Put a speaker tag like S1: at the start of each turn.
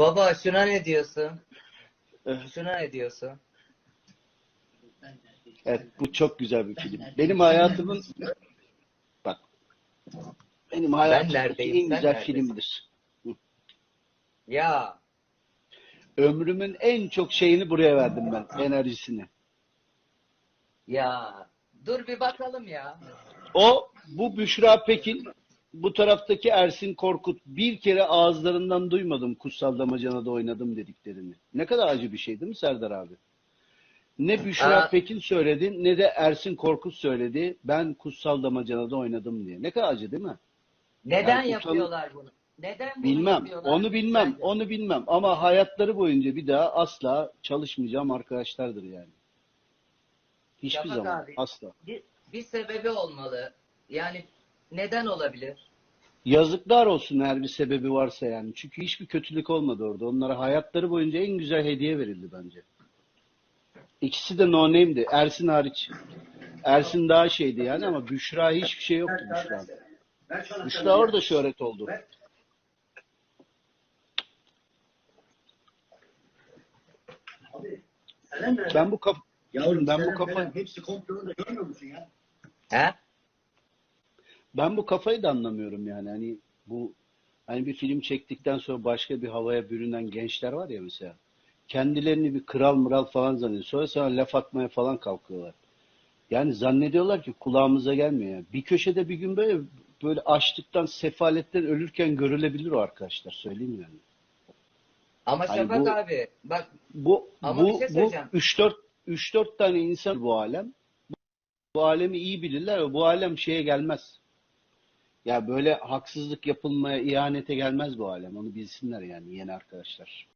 S1: Baba şuna ne diyorsun?
S2: Eh,
S1: Şuna ne diyorsun?
S2: Evet bu çok güzel bir film. Benim hayatımın bak benim
S1: neredeyim,
S2: en güzel
S1: neredesin?
S2: filmdir.
S1: Ya
S2: Ömrümün en çok şeyini buraya verdim ben. Enerjisini.
S1: ya dur bir bakalım ya.
S2: O bu Büşra Pekin bu taraftaki Ersin Korkut bir kere ağızlarından duymadım Kutsal Damacana'da oynadım dediklerini. Ne kadar acı bir şey değil mi Serdar abi? Ne Büşra
S1: Aa.
S2: Pekin söyledi ne de Ersin Korkut söyledi. Ben Kutsal Damacana'da oynadım diye. Ne kadar acı değil mi?
S1: Neden
S2: Yani kutsal-
S1: yapıyorlar bunu? Neden bunu
S2: Bilmem. Onu bilmem.
S1: Sence?
S2: Onu bilmem. Ama hayatları boyunca bir daha asla çalışmayacağım arkadaşlardır yani. Hiçbir
S1: Şafak
S2: zaman.
S1: abi.
S2: Asla.
S1: Bir, bir sebebi olmalı. Yani neden olabilir?
S2: Yazıklar olsun eğer bir sebebi varsa yani. Çünkü hiçbir kötülük olmadı orada. Onlara hayatları boyunca en güzel hediye verildi bence. İkisi de no name'di. Ersin hariç. Ersin daha şeydi yani ama Büşra hiçbir şey yoktu Büşra. Büşra orada şöhret oldu. Ben bu kaf
S3: Yavrum
S2: Ben bu kafa-
S3: hepsi komplonu da görmüyor musun ya?
S1: He?
S2: Ben bu kafayı da anlamıyorum yani. Hani bu hani bir film çektikten sonra başka bir havaya bürünen gençler var ya mesela. Kendilerini bir kral mıral falan zannediyor. Sonra sana laf atmaya falan kalkıyorlar. Yani zannediyorlar ki kulağımıza gelmiyor. Yani. Bir köşede bir gün böyle böyle açlıktan, sefaletten ölürken görülebilir o arkadaşlar. Söyleyeyim yani.
S1: Ama
S2: Hayır,
S1: Şafak
S2: bu-
S1: abi bak
S2: Bu
S1: Ama bir
S2: bu
S1: şey
S2: bu
S1: söyleyeceğim.
S2: 3-4 3-4 tane insan bu alem. Bu alemi iyi bilirler ve bu alem şeye gelmez. Ya böyle haksızlık yapılmaya, ihanete gelmez bu alem. Onu bilsinler yani yeni arkadaşlar.